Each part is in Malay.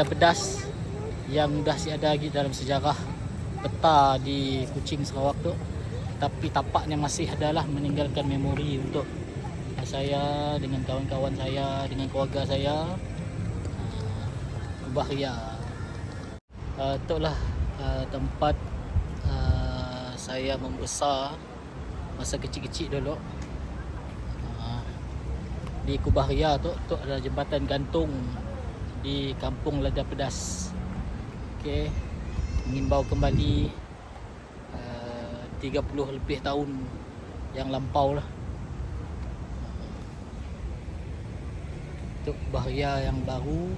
Lada Pedas yang dah siada lagi dalam sejarah. Peta di Kuching Sarawak tu. Tapi tapaknya masih adalah meninggalkan memori untuk saya dengan kawan-kawan saya dengan keluarga saya. Uh, itulah uh, tempat uh, saya membesar masa kecil-kecil dulu. Di Kubah Ria tu tu ada jembatan gantung di kampung Lada Pedas. Okey. Mengimbau kembali uh, 30 lebih tahun yang lampau lah. Untuk bahaya yang baru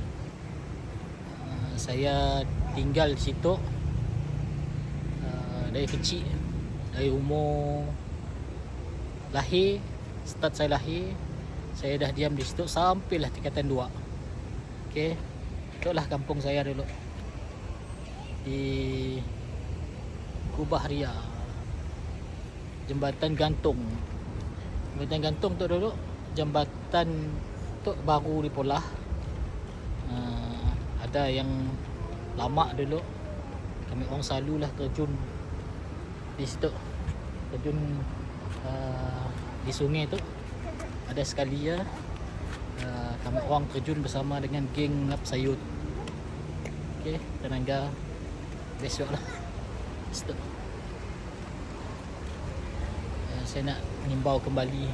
uh, saya tinggal di situ uh, dari kecil dari umur lahir start saya lahir saya dah diam di situ sampailah tingkatan 2 okey. Itulah kampung saya dulu. Di Kubah Ria. Jembatan gantung. Jembatan gantung tu dulu jembatan tu baru dipolah. Uh, ada yang lama dulu. Kami orang selalulah terjun di situ. Terjun uh, di sungai tu. Ada sekali ya uh, kami orang terjun bersama dengan geng ngap sayut okey tenaga besok lah. Situ uh, saya nak mengimbau kembali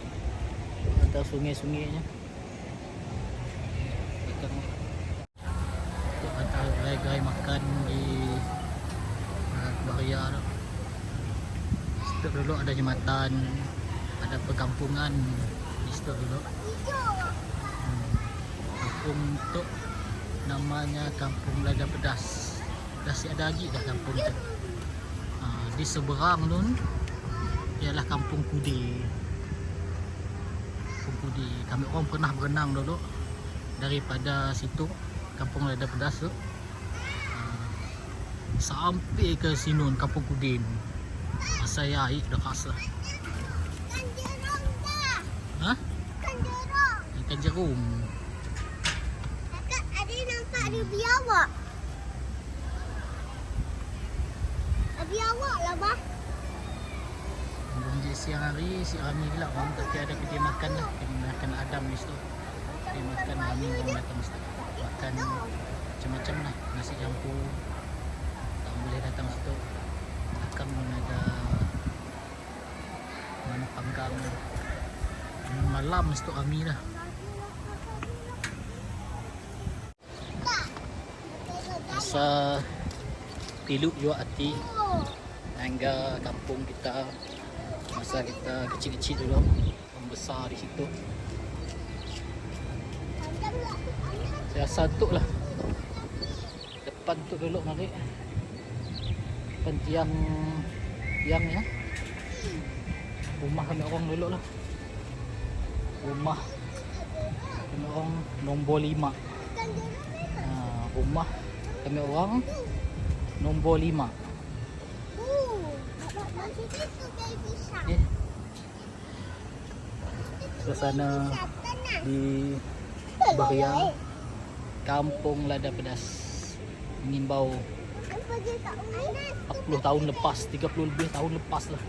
antara sungai-sungainya. Untuk antara gerai-gerai makan di uh, Bahaya tu. Situ dulu ada jembatan ada perkampungan. Situ dulu. Tu namanya kampung Lada Pedas. Dah siap ada lagi dah kampung tu. Uh, di seberang tu ialah kampung Kudi kampung Kudi kami orang pernah berenang dulu daripada situ kampung Lada Pedas tu. Uh, sampai ke Sinun kampung Kudin masa ya air dah rasa ha? Ikan jerum Kakak ada nampak ada biawak. Biawak lah bah. Belum siang hari si Rami pula orang tapi ada kedai makan lah. Kedai makan Adam di situ. Kedai makan Rami orang datang situ. Makan macam-macam lah. Nasi campur. Tak boleh datang situ. Akan ada. Mana panggang. Malam situ Rami lah masa piluk juga hati. Hingga kampung kita masa kita kecil-kecil dulu membesar di situ. Saya rasa tu lah. Depan tu dulu mari depan tiang tiang ya rumah kami orang dulu lah. Rumah kami orang nombor lima. Ha, rumah kami orang nombor lima. Eh suasana di Bahia Kampung Lada Pedas mengimbau Apa dia tak boleh? 40 tahun lepas 30 lebih tahun lepas lah.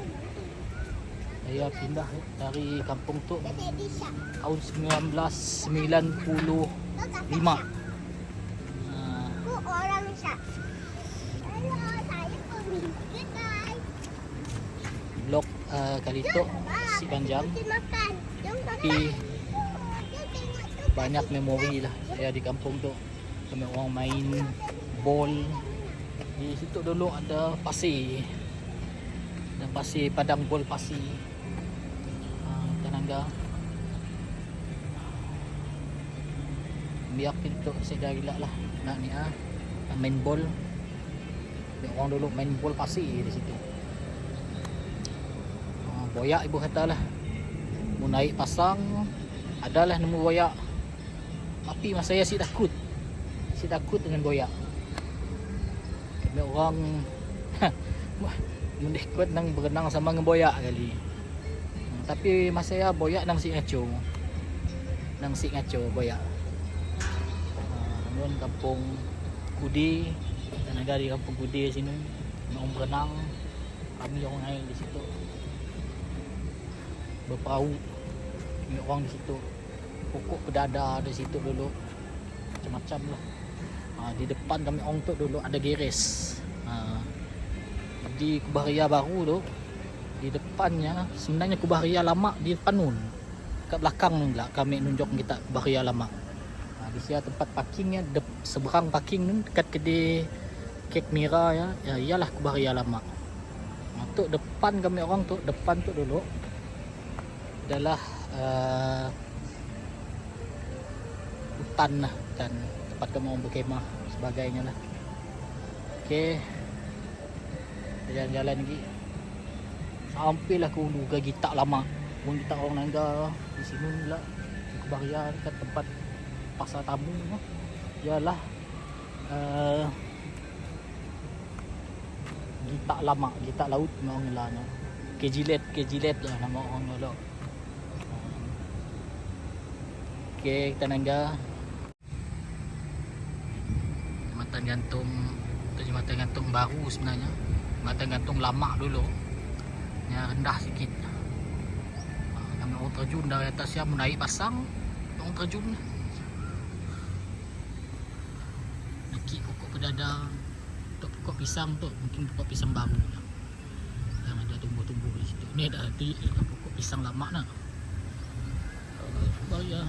Saya pindah dari kampung tu tahun 1995 uh, Kalito si Panjang tapi tu. banyak memori lah. Saya di kampung tu kami orang main bol di situ dulu ada pasir. Ada pasir padang bol pasir. Uh, tenaga. Biar pintu saya dah gila lah. Nak ni ah main Dia orang dulu main bol pasir di situ boyak ibu kata lah. Mau naik pasang adalah nemu boyak. Tapi masa saya si takut. Si takut dengan boyak. Kami orang mendekut nang berenang sama dengan boyak kali. Hmm, tapi masa saya boyak nang si ngaco. Nang si ngaco boyak. Uh, nun kampung Kudi tenaga di kampung Kudi sini. Mau berenang kami orang naik di situ berperahu kami orang di situ. Pokok pedada di situ dulu. Macam-macam lah. Ha, di depan kami orang tu dulu ada geres ha, di Kubaharia baru tu di depannya sebenarnya Kubaharia lama di depan nun. Kat belakang nun lah kami nunjuk kita Kubaharia lama ha, di sini tempat parkingnya de, seberang parking nun dekat kedai kek mira ya. Ya iyalah Kubaharia lama ha, tu depan kami orang tu depan tu dulu adalah uh, hutan lah dan tempat kami orang berkemah sebagainya lah. Okey. Jalan-jalan lagi. Sampailah ke hulu gagi tak lama. Pun kita orang nangga di sini pula. Di Kebaria dekat tempat pasar tamu tu. Ialah uh, Gita lama, Gita laut nama orang ngelanya. Kejilet, kejilet lah nama orang ngelak. Okay, kita nangga. Jembatan gantung Itu jembatan gantung baru sebenarnya. Jembatan gantung lama dulu. Yang rendah sikit. Kami orang terjun dari atas yang menaik pasang. Orang terjun. Nakik pokok pedada Untuk pokok pisang tu Mungkin pokok pisang baru. Yang ada tumbuh-tumbuh di situ. Ni ada, pokok pisang lama nak. Bahaya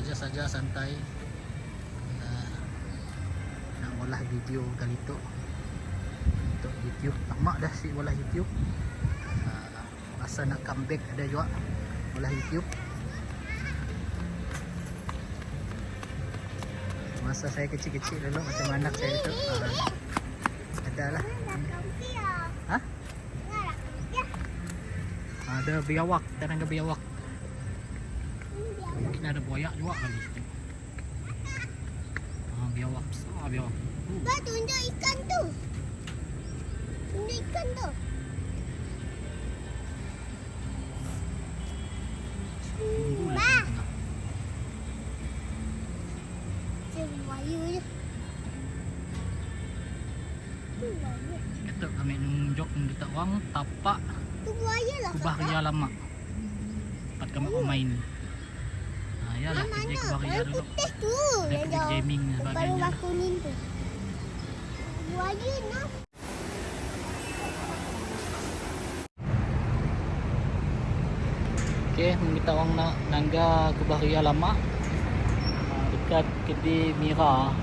saja-saja santai. Uh, nak olah video kali tu. Untuk YouTube. Lama dah si olah YouTube. Uh, masa nak comeback ada juga. Olah YouTube. Masa saya kecil-kecil dulu macam anak saya tu uh, ada lah. Ha? Ada biawak terangga biawak ada buaya juga kali situ ah, biawak besar biawak Ba tunjuk ikan tu. Tunjuk ikan tu. Ba. je. Kami nunjuk kita orang tapak Tu buaya lah. kubah ria lama tempat kami orang main ah, ya lah kerja Mana? Yang dulu putih tu. Yang kerja jauh. gaming dan Baru sebagainya mak kuning tu. Buaya nak. Okey, kita orang nak nangga ke Bahria lama. Ah, dekat kedai Mira.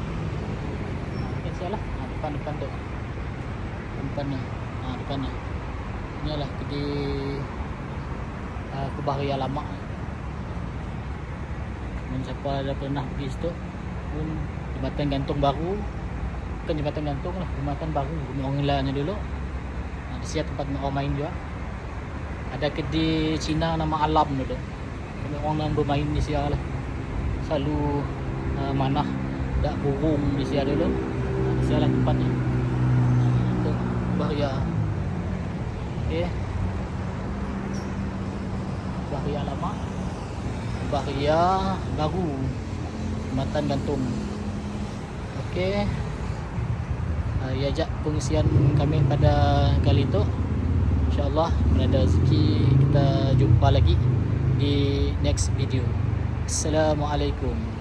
Dekat sialah. Ha, depan depan tu. Depan ni. Ha, depan ni. Ini adalah kedai uh, ke Bahria lama. Dan siapa ada pernah pergi situ pun jembatan gantung baru. Bukan jembatan gantung lah, jembatan baru. Rumah orang dulu. Ha, di sini tempat orang main juga ada kedai Cina nama Alam dulu. Kami orang yang bermain di sini lah. Selalu uh, mana dak burung di sini dulu. Uh, di sini lah. Uh, untuk bahaya. Okey. Bahaya lama. Bahaya baru. Matan gantung. Okey. Uh, ia ajak pengisian kami pada kali itu. InsyaAllah Bila ada rezeki Kita jumpa lagi Di next video Assalamualaikum